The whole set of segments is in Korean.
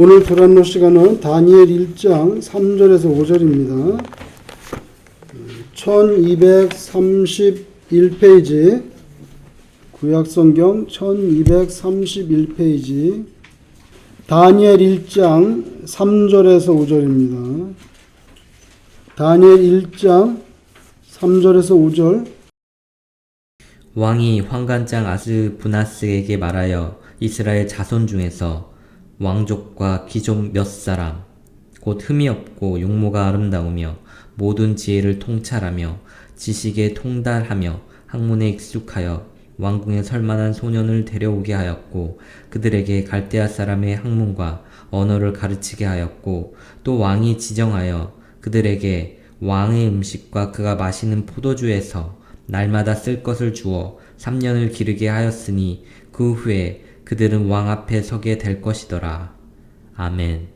오늘 불안노 시간은 다니엘 1장 3절에서 5절입니다. 1231페이지 구약성경 1231페이지 다니엘 1장 3절에서 5절입니다. 다니엘 1장 3절에서 5절 왕이 환관장 아스부나스에게 말하여 이스라엘 자손 중에서 왕족과 귀족 몇 사람 곧 흠이 없고 용모가 아름다우며 모든 지혜를 통찰하며 지식에 통달하며 학문에 익숙하여 왕궁에 설만한 소년을 데려오게 하였고 그들에게 갈대아 사람의 학문과 언어를 가르치게 하였고 또 왕이 지정하여 그들에게 왕의 음식과 그가 마시는 포도주에서 날마다 쓸 것을 주어 3년을 기르게 하였으니 그 후에 그들은 왕 앞에 서게 될 것이더라. 아멘.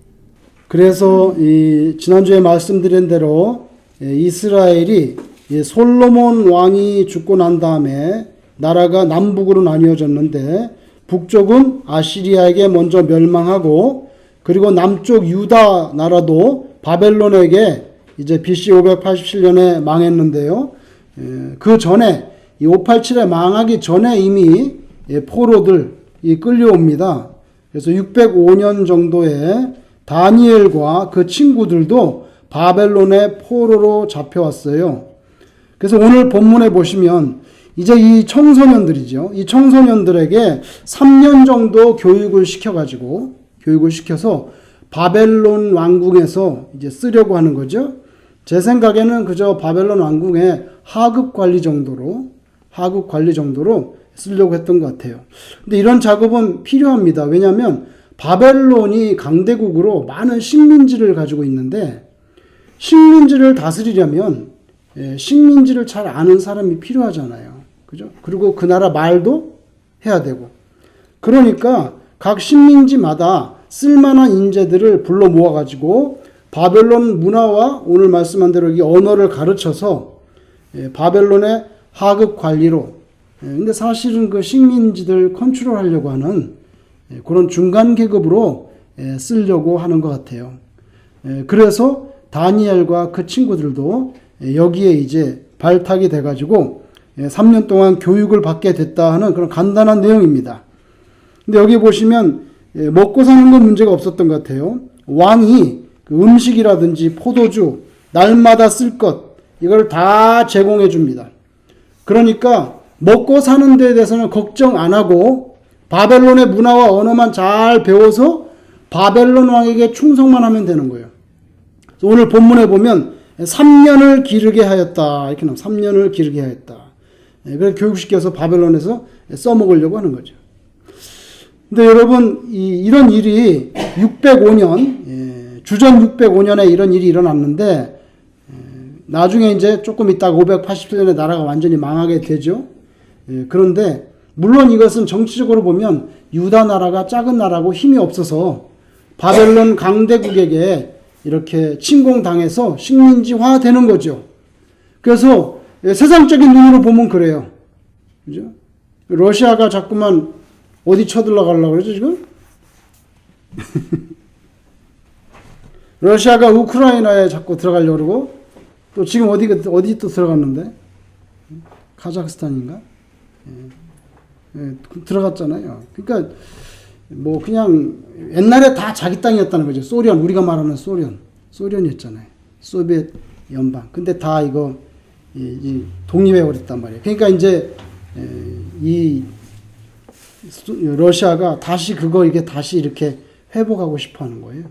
그래서 이 지난주에 말씀드린 대로 예, 이스라엘이 이 솔로몬 왕이 죽고 난 다음에 나라가 남북으로 나뉘어졌는데 북쪽은 아시리아에게 먼저 멸망하고 그리고 남쪽 유다 나라도 바벨론에게 이제 BC 587년에 망했는데요. 예, 그 전에 이 587에 망하기 전에 이미 예, 포로들 이 끌려옵니다. 그래서 605년 정도에 다니엘과 그 친구들도 바벨론의 포로로 잡혀왔어요. 그래서 오늘 본문에 보시면 이제 이 청소년들이죠. 이 청소년들에게 3년 정도 교육을 시켜가지고 교육을 시켜서 바벨론 왕궁에서 이제 쓰려고 하는 거죠. 제 생각에는 그저 바벨론 왕궁의 하급 관리 정도로 하급 관리 정도로 쓰려고 했던 것 같아요. 근데 이런 작업은 필요합니다. 왜냐하면 바벨론이 강대국으로 많은 식민지를 가지고 있는데 식민지를 다스리려면 예, 식민지를 잘 아는 사람이 필요하잖아요. 그죠? 그리고 그 나라 말도 해야 되고. 그러니까 각 식민지마다 쓸만한 인재들을 불러 모아가지고 바벨론 문화와 오늘 말씀한 대로 이 언어를 가르쳐서 예, 바벨론의 하급 관리로. 예, 근데 사실은 그 식민지들 컨트롤 하려고 하는 예, 그런 중간 계급으로 예, 쓰려고 하는 것 같아요. 예, 그래서 다니엘과 그 친구들도 예, 여기에 이제 발탁이 돼가지고 3년 동안 교육을 받게 됐다 하는 그런 간단한 내용입니다. 근데 여기 보시면 예, 먹고 사는 건 문제가 없었던 것 같아요. 왕이 그 음식이라든지 포도주, 날마다 쓸 것, 이걸 다 제공해 줍니다. 그러니까 먹고 사는 데에 대해서는 걱정 안 하고 바벨론의 문화와 언어만 잘 배워서 바벨론 왕에게 충성만 하면 되는 거예요. 오늘 본문에 보면 3년을 기르게 하였다. 이렇게 나와 3년을 기르게 하였다. 예, 그래서 교육시켜서 바벨론에서 써먹으려고 하는 거죠. 근데 여러분, 이, 런 일이 605년, 예, 주전 605년에 이런 일이 일어났는데, 예, 나중에 이제 조금 있다가 587년에 나라가 완전히 망하게 되죠. 예, 그런데, 물론 이것은 정치적으로 보면 유다 나라가 작은 나라고 힘이 없어서 바벨론 강대국에게 이렇게 침공당해서 식민지화 되는 거죠. 그래서 예, 세상적인 눈으로 보면 그래요. 그죠? 러시아가 자꾸만 어디 쳐들어가려고 그러죠, 지금? 러시아가 우크라이나에 자꾸 들어가려고 그러고, 또 지금 어디, 어디 또 들어갔는데? 카자흐스탄인가? 예. 예, 들어갔잖아요. 그러니까, 뭐, 그냥, 옛날에 다 자기 땅이었다는 거죠. 소련, 우리가 말하는 소련. 소련이었잖아요. 소비에트 연방. 근데 다 이거, 이, 이 독립해 버렸단 말이에요. 그러니까 이제, 에, 이, 러시아가 다시 그거 이게 다시 이렇게 회복하고 싶어 하는 거예요.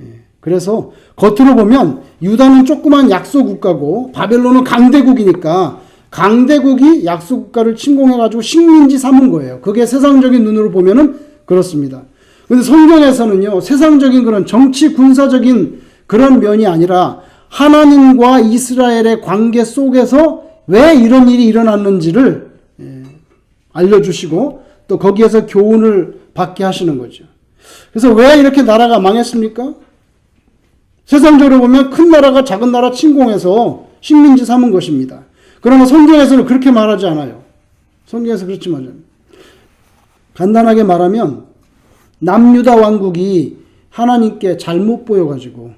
예. 그래서 겉으로 보면 유다는 조그만 약소 국가고 바벨론은 강대국이니까 강대국이 약소 국가를 침공해가지고 식민지 삼은 거예요. 그게 세상적인 눈으로 보면은 그렇습니다. 근데 성경에서는요, 세상적인 그런 정치 군사적인 그런 면이 아니라 하나님과 이스라엘의 관계 속에서 왜 이런 일이 일어났는지를 예, 알려주시고 또 거기에서 교훈을 받게 하시는 거죠. 그래서 왜 이렇게 나라가 망했습니까? 세상적으로 보면 큰 나라가 작은 나라 침공해서 식민지 삼은 것입니다. 그러나 성경에서는 그렇게 말하지 않아요. 성경에서 그렇지 말아요. 간단하게 말하면 남유다 왕국이 하나님께 잘못 보여가지고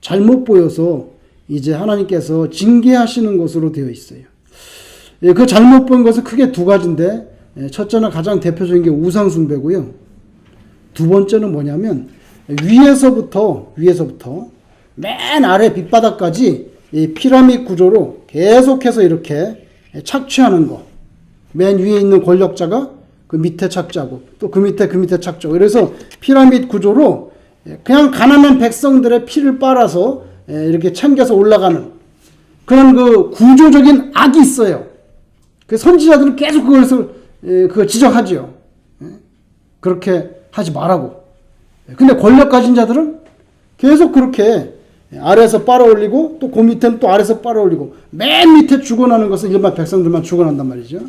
잘못 보여서 이제 하나님께서 징계하시는 것으로 되어 있어요. 예, 그 잘못 본 것은 크게 두 가지인데 예, 첫째는 가장 대표적인 게 우상 숭배고요. 두 번째는 뭐냐면 위에서부터 위에서부터 맨 아래 밑바닥까지 이 피라미드 구조로 계속해서 이렇게 착취하는 거. 맨 위에 있는 권력자가 그 밑에 착취하고 또 그 밑에 그 밑에 착취하고 그래서 피라미드 구조로 그냥 가난한 백성들의 피를 빨아서 이렇게 챙겨서 올라가는 그런 그 구조적인 악이 있어요. 그 선지자들은 계속 그것을 에, 그거 지적하지요. 예? 그렇게 하지 말라고. 근데 권력 가진 자들은 계속 그렇게 아래에서 빨아올리고 또 그 밑에는 또 아래에서 빨아올리고 맨 밑에 죽어나는 것은 일반 백성들만 죽어난단 말이죠.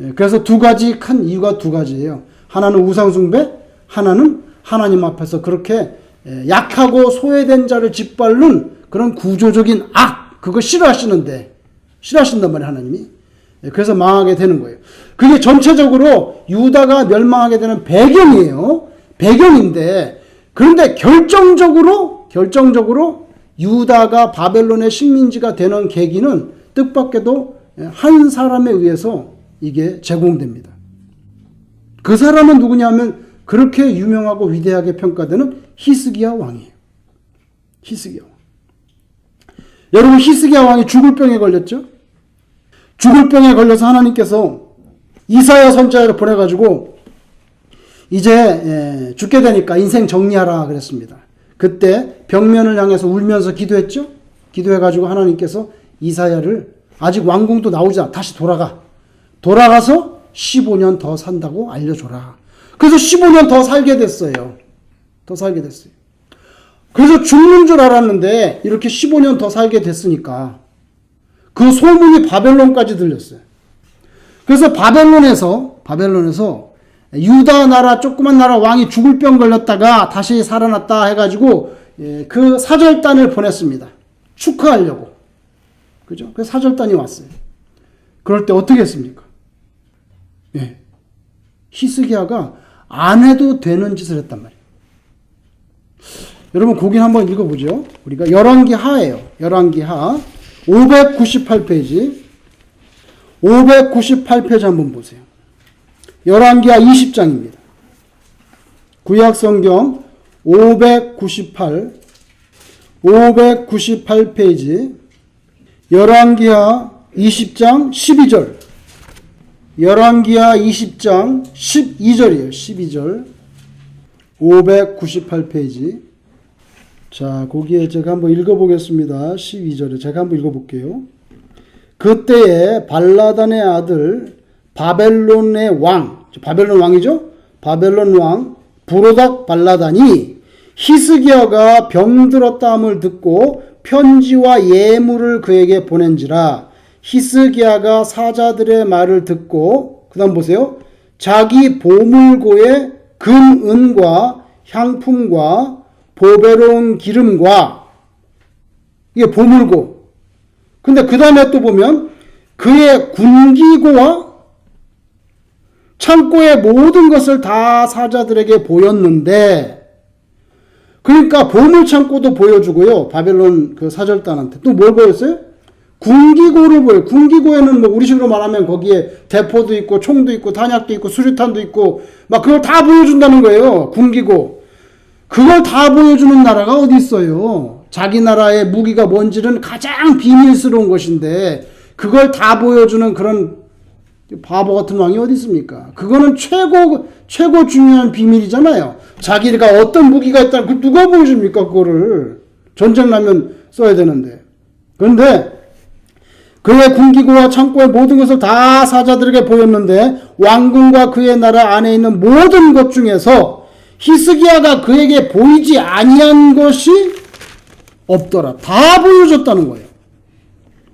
예, 그래서 두 가지 큰 이유가 두 가지예요. 하나는 우상숭배, 하나는 하나님 앞에서 그렇게 예, 약하고 소외된 자를 짓밟는 그런 구조적인 악, 그거 싫어하시는데, 싫어하신단 말이에요, 하나님이. 예, 그래서 망하게 되는 거예요. 그게 전체적으로 유다가 멸망하게 되는 배경이에요. 배경인데, 그런데 결정적으로, 결정적으로 유다가 바벨론의 식민지가 되는 계기는 뜻밖에도 한 사람에 의해서 이게 제공됩니다. 그 사람은 누구냐면 그렇게 유명하고 위대하게 평가되는 히스기야 왕이에요. 히스기야 왕. 여러분 히스기야 왕이 죽을 병에 걸렸죠? 죽을 병에 걸려서 하나님께서 이사야 선자를 보내가지고 이제 예, 죽게 되니까 인생 정리하라 그랬습니다. 그때 벽면을 향해서 울면서 기도했죠? 기도해가지고 하나님께서 이사야를 아직 왕궁도 나오지 않아 다시 돌아가 돌아가서 15년 더 산다고 알려줘라. 그래서 15년 더 살게 됐어요. 더 살게 됐어요. 그래서 죽는 줄 알았는데 이렇게 15년 더 살게 됐으니까 그 소문이 바벨론까지 들렸어요. 그래서 바벨론에서 바벨론에서 유다 나라 조그만 나라 왕이 죽을 병 걸렸다가 다시 살아났다 해가지고 예, 그 사절단을 보냈습니다. 축하하려고. 그죠? 그 사절단이 왔어요. 그럴 때 어떻게 했습니까? 예. 히스기야가 안 해도 되는 짓을 했단 말이에요. 여러분 거기 한번 읽어보죠. 우리가 열왕기 하예요. 열왕기 하 598페이지 598페이지 한번 보세요. 열왕기하 20장입니다. 구약 성경 598 598페이지 열왕기하 20장 12절 열왕기하 20장 12절이에요. 12절 598페이지 자 거기에 제가 한번 읽어보겠습니다. 12절에 제가 한번 읽어볼게요. 그때에 발라단의 아들 바벨론의 왕 바벨론 왕이죠. 바벨론 왕 부로닥 발라단이 히스기야가 병들었다함을 듣고 편지와 예물을 그에게 보낸지라 히스기야가 사자들의 말을 듣고 그다음 보세요. 자기 보물고에 금, 은과 향품과 보배로운 기름과 이게 보물고. 근데 그 다음에 또 보면 그의 군기고와 창고의 모든 것을 다 사자들에게 보였는데 그러니까 보물 창고도 보여주고요. 바벨론 그 사절단한테 또 뭘 보였어요? 군기고를 보여요. 군기고에는 뭐 우리식으로 말하면 거기에 대포도 있고 총도 있고 탄약도 있고 수류탄도 있고 막 그걸 다 보여준다는 거예요. 군기고. 그걸 다 보여주는 나라가 어디 있어요? 자기 나라의 무기가 뭔지는 가장 비밀스러운 것인데 그걸 다 보여주는 그런 바보 같은 왕이 어디 있습니까? 그거는 최고 최고 중요한 비밀이잖아요. 자기가 어떤 무기가 있다 그 누가 보여줍니까 그거를 전쟁 나면 써야 되는데. 그런데 그의 군기고와 창고의 모든 것을 다 사자들에게 보였는데 왕궁과 그의 나라 안에 있는 모든 것 중에서 히스기야가 그에게 보이지 아니한 것이 없더라. 다 보여줬다는 거예요.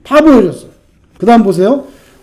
다 보여줬어요. 그 다음 보세요.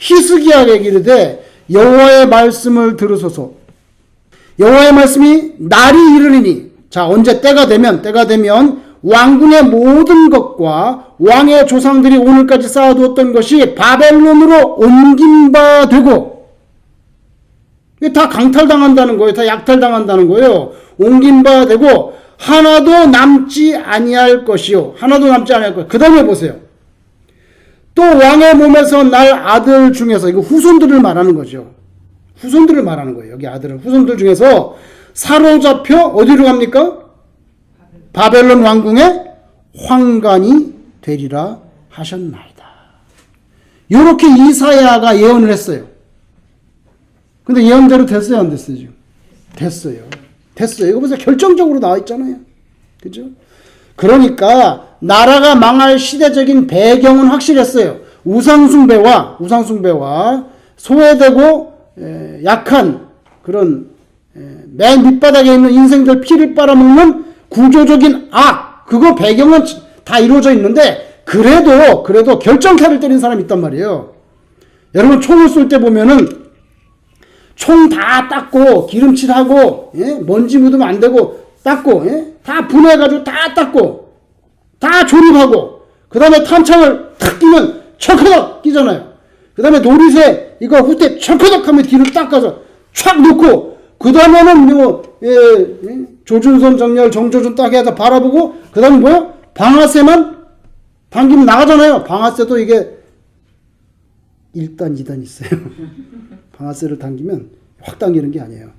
히스기야에게 이르되 여호와의 말씀을 들으소서 여호와의 말씀이 날이 이르리니 자 언제 때가 되면 때가 되면 왕궁의 모든 것과 왕의 조상들이 오늘까지 쌓아두었던 것이 바벨론으로 옮긴 바 되고 이게 다 강탈당한다는 거예요. 다 약탈당한다는 거예요. 옮긴 바 되고 하나도 남지 아니할 것이요. 하나도 남지 아니할 것. 그 다음에 보세요. 또 왕의 몸에서 날 아들 중에서 이거 후손들을 말하는 거죠. 후손들을 말하는 거예요. 여기 아들은 후손들 중에서 사로잡혀 어디로 갑니까? 바벨론 왕궁의 황관이 되리라 하셨나이다. 이렇게 이사야가 예언을 했어요. 근데 예언대로 됐어요, 안 됐어요, 지금? 됐어요. 됐어요. 이거 보세요. 결정적으로 나와 있잖아요. 그죠? 그러니까 나라가 망할 시대적인 배경은 확실했어요. 우상숭배와 우상숭배와 소외되고 에, 약한 그런 에, 맨 밑바닥에 있는 인생들 피를 빨아먹는 구조적인 악 그거 배경은 다 이루어져 있는데 그래도 그래도 결정타를 때린 사람이 있단 말이에요. 여러분 총을 쏠 때 보면은 총 다 닦고 기름칠하고 예? 먼지 묻으면 안 되고 닦고 예? 다 분해가지고 다 닦고 다 조립하고 그 다음에 탄창을 탁 끼면 철커덕 끼잖아요. 그 다음에 노리새 이거 후퇴 철커덕 하면 뒤로 닦아서 촥 놓고 그 다음에는 뭐 예, 예? 조준선 정렬 정조준 딱 해서 바라보고 그 다음에 뭐야 방아쇠만 당기면 나가잖아요. 방아쇠도 이게 1단 2단 있어요. 방아쇠를 당기면 확 당기는 게 아니에요.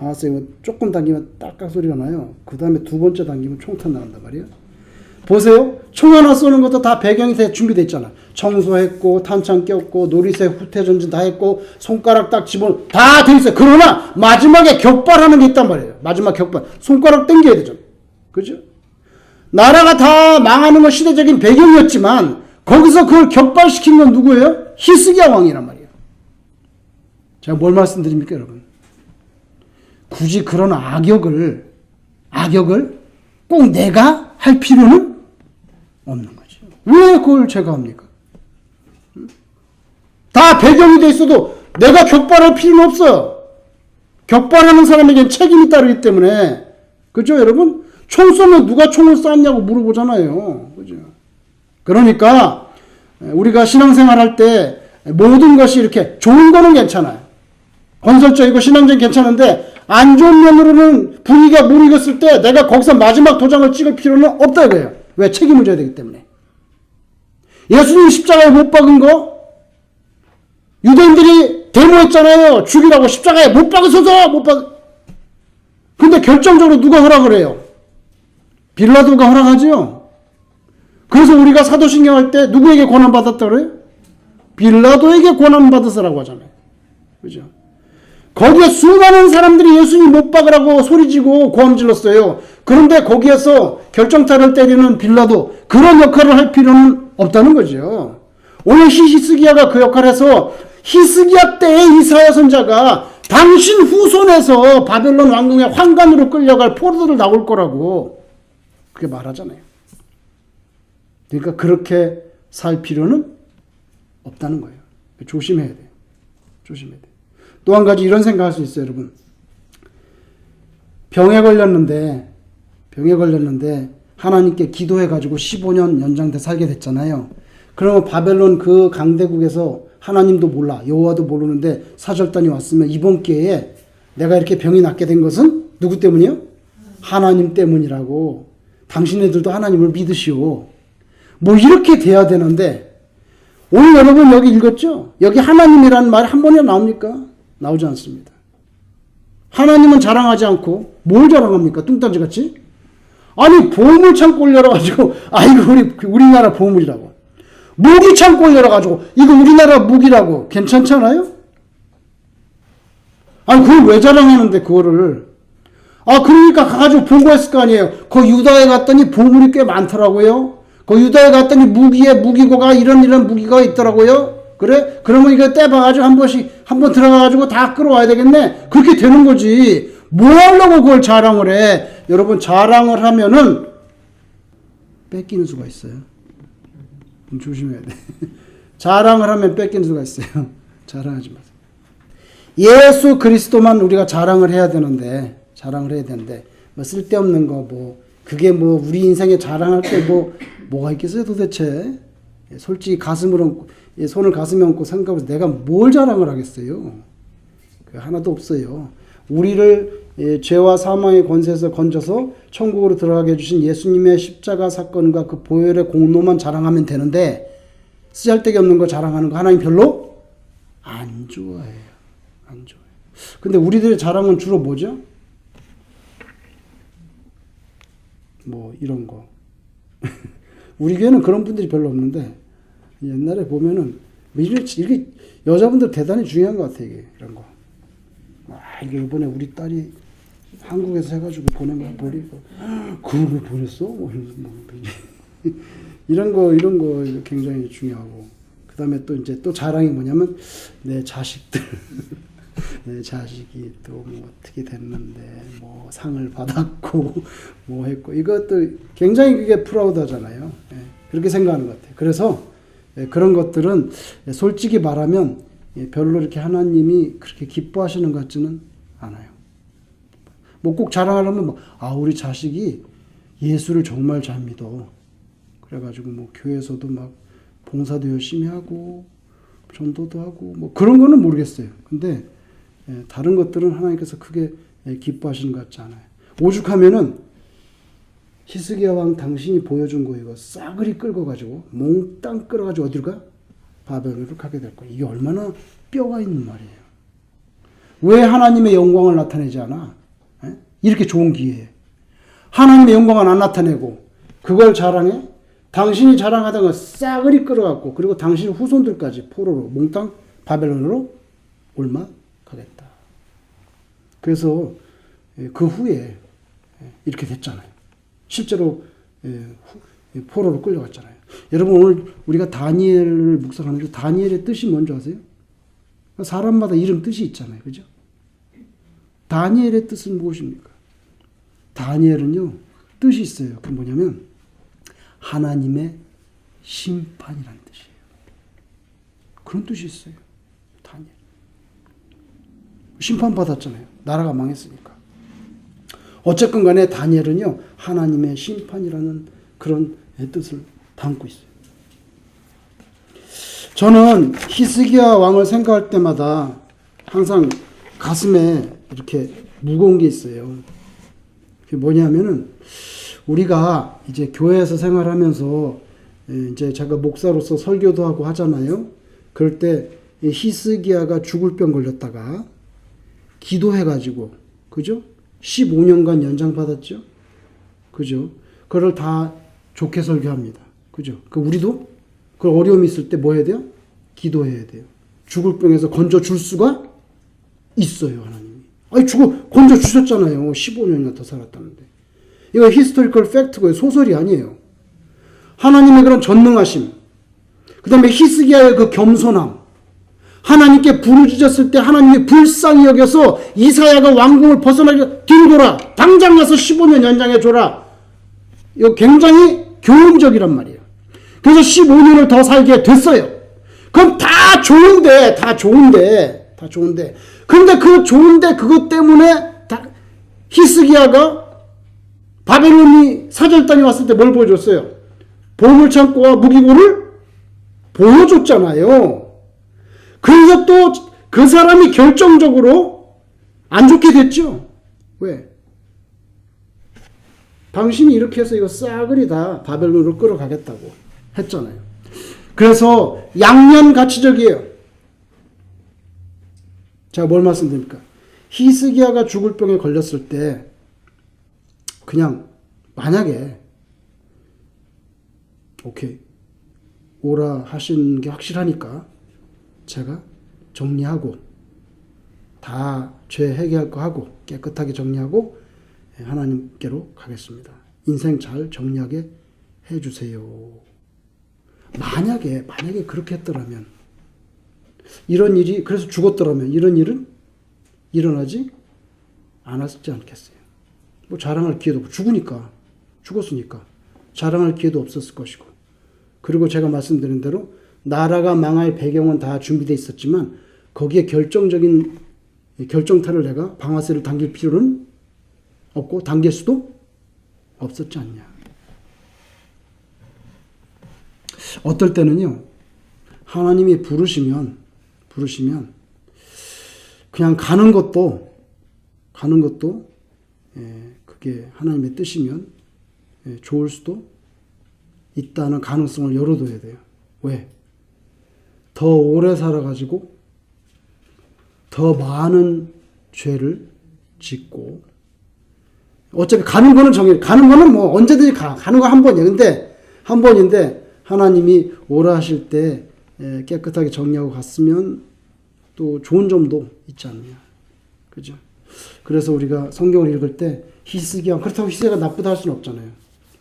방아쇠 조금 당기면 딱딱 소리가 나요. 그 다음에 두 번째 당기면 총탄 나간단 말이에요. 보세요. 총 하나 쏘는 것도 다 배경이 돼 준비돼 있잖아. 청소했고 탄창 꼈고 놀이새 후퇴 전진 다 했고 손가락 딱 집어 다 돼 있어요. 그러나 마지막에 격발하는 게 있단 말이에요. 마지막 격발 손가락 당겨야 되죠. 그죠? 나라가 다 망하는 건 시대적인 배경이었지만 거기서 그걸 격발시킨 건 누구예요? 히스기야 왕이란 말이에요. 제가 뭘 말씀드립니까, 여러분? 굳이 그런 악역을 악역을 꼭 내가 할 필요는 없는 거죠. 왜 그걸 제가 합니까? 다 배경이 돼 있어도 내가 격발할 필요는 없어요. 격발하는 사람에겐 책임이 따르기 때문에 그죠, 여러분? 총 쏘면 누가 총을 쐈냐고 물어보잖아요. 그죠? 그러니까 우리가 신앙생활 할 때 모든 것이 이렇게 좋은 거는 괜찮아요. 건설적이고 신앙적인 괜찮은데 안 좋은 면으로는 분위기가 무르익었을 때 내가 거기서 마지막 도장을 찍을 필요는 없다 이거예요. 왜? 책임을 져야 되기 때문에. 예수님 십자가에 못 박은 거 유대인들이 데모했잖아요. 죽이라고 십자가에 못 박으소서 못 박. 근데 결정적으로 누가 허락을 해요? 빌라도가 허락하죠. 그래서 우리가 사도신경 할 때 누구에게 권한 받았다 그래요? 빌라도에게 권한 받았으라고 하잖아요. 그죠? 거기에 수많은 사람들이 예수님 못 박으라고 소리지고 고함 질렀어요. 그런데 거기에서 결정타를 때리는 빌라도 그런 역할을 할 필요는 없다는 거죠. 오늘 히스기야가 그 역할을 해서 히스기야 때의 이사야 선자가 당신 후손에서 바벨론 왕궁의 황관으로 끌려갈 포로들 나올 거라고 그렇게 말하잖아요. 그러니까 그렇게 살 필요는 없다는 거예요. 조심해야 돼요. 조심해야 돼요. 또 한 가지 이런 생각할 수 있어요, 여러분. 병에 걸렸는데, 병에 걸렸는데, 하나님께 기도해 가지고 15년 연장돼 살게 됐잖아요. 그러면 바벨론 그 강대국에서 하나님도 몰라, 여호와도 모르는데 사절단이 왔으면 이번 기회에 내가 이렇게 병이 낫게 된 것은 누구 때문이요? 하나님 때문이라고. 당신네들도 하나님을 믿으시오. 뭐 이렇게 돼야 되는데, 오늘 여러분 여기 읽었죠? 여기 하나님이라는 말 한 번이나 나옵니까? 나오지 않습니다. 하나님은 자랑하지 않고 뭘 자랑합니까? 뚱딴지 같이? 아니 보물 창고를 열어가지고 아 이거 우리 우리나라 보물이라고 무기 창고를 열어가지고 이거 우리나라 무기라고 괜찮잖아요? 아니 그걸 왜 자랑하는데 그거를 아 그러니까 가가지고 보고했을 거 아니에요. 그 유다에 갔더니 보물이 꽤 많더라고요. 그 유다에 갔더니 무기에 무기고가 이런 이런 무기가 있더라고요. 그래? 그러면 이거 떼봐가지고 한 번씩 한 번 들어가가지고 다 끌어와야 되겠네. 그렇게 되는 거지. 뭐 하려고 그걸 자랑을 해? 여러분 자랑을 하면은 뺏기는 수가 있어요. 좀 조심해야 돼. 자랑을 하면 뺏기는 수가 있어요. 자랑하지 마세요. 예수 그리스도만 우리가 자랑을 해야 되는데 자랑을 해야 되는데 뭐 쓸데없는 거 뭐 그게 뭐 우리 인생에 자랑할 게뭐 뭐가 있겠어요 도대체 예, 솔직히 가슴을 얹고 예, 손을 가슴에 얹고 생각해서 내가 뭘 자랑을 하겠어요 그 하나도 없어요 우리를 예, 죄와 사망의 권세에서 건져서 천국으로 들어가게 해주신 예수님의 십자가 사건과 그 보혈의 공로만 자랑하면 되는데 쓰잘데기 없는 거 자랑하는 거 하나님 별로 안 좋아해요 안 좋아요 근데 우리들의 자랑은 주로 뭐죠? 뭐 이런 거. 우리 교회는 그런 분들이 별로 없는데 옛날에 보면은 뭐 이게, 이게 여자분들 대단히 중요한 것 같아 이게 이런 거. 아 이게 이번에 우리 딸이 한국에서 해가지고 보낸 거 보니까 그걸 보냈어? 뭐 이런 거, 뭐 이런 거 굉장히 중요하고 그 다음에 또 이제 또 자랑이 뭐냐면 내 자식들 내 자식이 또 뭐 어떻게 됐는데 뭐 상을 받았고 뭐 했고 이것도 굉장히 그게 프라우드하잖아요. 예, 그렇게 생각하는 것 같아요. 그래서 예, 그런 것들은 예, 솔직히 말하면 예, 별로 이렇게 하나님이 그렇게 기뻐하시는 것 같지는 않아요. 뭐 꼭 자랑하려면 뭐, 아 우리 자식이 예수를 정말 잘 믿어. 그래가지고 뭐 교회에서도 막 봉사도 열심히 하고 전도도 하고 뭐 그런 거는 모르겠어요. 근데 예, 다른 것들은 하나님께서 크게 예, 기뻐하시는 것 같지 않아요. 오죽하면은 히스기야 왕 당신이 보여준 거 이거 싸그리 끌고 가지고 몽땅 끌어가지고 어디로 가? 바벨론으로 가게 될 거예요. 이게 얼마나 뼈가 있는 말이에요. 왜 하나님의 영광을 나타내지 않아? 예? 이렇게 좋은 기회에 하나님의 영광을 안 나타내고 그걸 자랑해? 당신이 자랑하던 거 싸그리 끌어갖고 그리고 당신 후손들까지 포로로 몽땅 바벨론으로 올마 가겠다. 그래서 예, 그 후에 예, 이렇게 됐잖아요. 실제로 예, 포로로 끌려갔잖아요. 여러분 오늘 우리가 다니엘을 묵상하는데 다니엘의 뜻이 뭔지 아세요? 사람마다 이름 뜻이 있잖아요. 그죠? 다니엘의 뜻은 무엇입니까? 다니엘은요, 뜻이 있어요. 그 뭐냐면, 하나님의 심판이라는 뜻이에요. 그런 뜻이 있어요. 다니엘. 심판받았잖아요. 나라가 망했으니까. 어쨌건 간에 다니엘은요, 하나님의 심판이라는 그런 뜻을 담고 있어요. 저는 히스기야 왕을 생각할 때마다 항상 가슴에 이렇게 무거운 게 있어요. 그게 뭐냐면은 우리가 이제 교회에서 생활하면서 예, 이제 제가 목사로서 설교도 하고 하잖아요. 그럴 때이 히스기야가 죽을 병 걸렸다가 기도해가지고 그죠? 15년간 연장 받았죠. 그죠? 그걸 다 좋게 설교합니다. 그죠? 그 우리도 그 어려움이 있을 때 뭐 해야 돼요? 기도해야 돼요. 죽을 병에서 건져 줄 수가 있어요, 하나님이. 아니 죽어 건져 주셨잖아요. 15년이나 더 살았다는데. 이거 히스토리컬 팩트고요. 소설이 아니에요. 하나님의 그런 전능하심. 그 다음에 히스기야의 그 겸손함. 하나님께 부르짖었을 때 하나님이 불쌍히 여겨서 이사야가 왕궁을 벗어나게 뒤로 돌아. 당장 가서 15년 연장해 줘라. 이거 굉장히 교훈적이란 말이에요. 그래서 15년을 더 살게 됐어요. 그럼 다 좋은데, 다 좋은데, 다 좋은데. 근데 그 좋은데 그것 때문에 다 히스기야가 바벨론이 사절단이 왔을 때 뭘 보여줬어요? 보물창고와 무기고를 보여줬잖아요. 그래서 또 그 사람이 결정적으로 안 좋게 됐죠. 왜? 당신이 이렇게 해서 이거 싸그리 다 바벨론으로 끌어가겠다고 했잖아요. 그래서 양면 가치적이에요. 제가 뭘 말씀드립니까? 히스기야가 죽을 병에 걸렸을 때 그냥 만약에 오케이 오라 하신 게 확실하니까 제가 정리하고 다 죄 해결할 거 하고 깨끗하게 정리하고 하나님께로 가겠습니다. 인생 잘 정리하게 해주세요. 만약에 만약에 그렇게 했더라면 이런 일이 그래서 죽었더라면 이런 일은 일어나지 않았지 않겠어요. 뭐 자랑할 기회도 없고 죽으니까 죽었으니까 자랑할 기회도 없었을 것이고 그리고 제가 말씀드린 대로 나라가 망할 배경은 다 준비되어 있었지만 거기에 결정적인 결정타를 내가 방아쇠를 당길 필요는 없고 당길 수도 없었지 않냐. 어떨 때는요, 하나님이 부르시면, 부르시면, 그냥 가는 것도, 가는 것도, 예, 그게 하나님의 뜻이면, 예, 좋을 수도 있다는 가능성을 열어둬야 돼요. 왜? 더 오래 살아가지고, 더 많은 죄를 짓고, 어차피 가는 거는 정해, 가는 거는 뭐 언제든지 가. 가는 거 한 번이에요. 근데, 한 번인데, 하나님이 오라 하실 때 에, 깨끗하게 정리하고 갔으면 또 좋은 점도 있지 않냐. 그죠? 그래서 우리가 성경을 읽을 때 히스기야, 그렇다고 히스기야가 나쁘다 할 수는 없잖아요.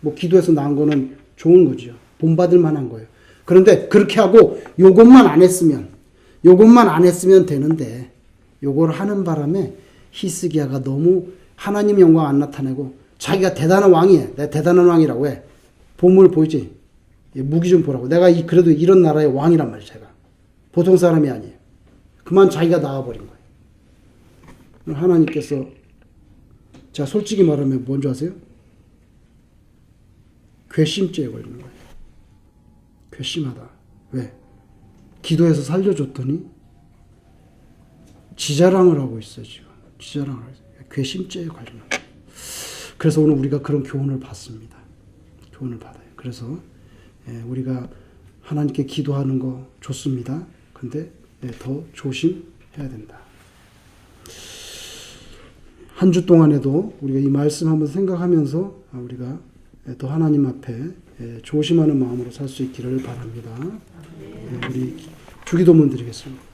뭐 기도해서 나온 거는 좋은 거죠. 본받을 만한 거예요. 그런데 그렇게 하고 요것만 안 했으면, 요것만 안 했으면 되는데, 요걸 하는 바람에 히스기야가 너무 하나님 영광 안 나타내고 자기가 대단한 왕이에요. 내가 대단한 왕이라고 해. 보물 보이지? 예, 무기 좀 보라고. 내가 이, 그래도 이런 나라의 왕이란 말이에요, 제가. 보통 사람이 아니에요. 그만 자기가 나와버린 거예요. 하나님께서, 제가 솔직히 말하면 뭔지 아세요? 괘씸죄에 걸리는 거예요. 괘씸하다. 왜? 기도해서 살려줬더니, 지자랑을 하고 있어요, 지금. 지자랑을. 하고 있어요. 괘씸죄에 거예요. 그래서 오늘 우리가 그런 교훈을 받습니다. 교훈을 받아요. 그래서 예, 우리가 하나님께 기도하는 거 좋습니다. 근데 예, 더 조심해야 된다. 한 주 동안에도 우리가 이 말씀 한번 생각하면서 아, 우리가 예, 더 하나님 앞에 예, 조심하는 마음으로 살 수 있기를 바랍니다. 예, 우리 주기도문 드리겠습니다.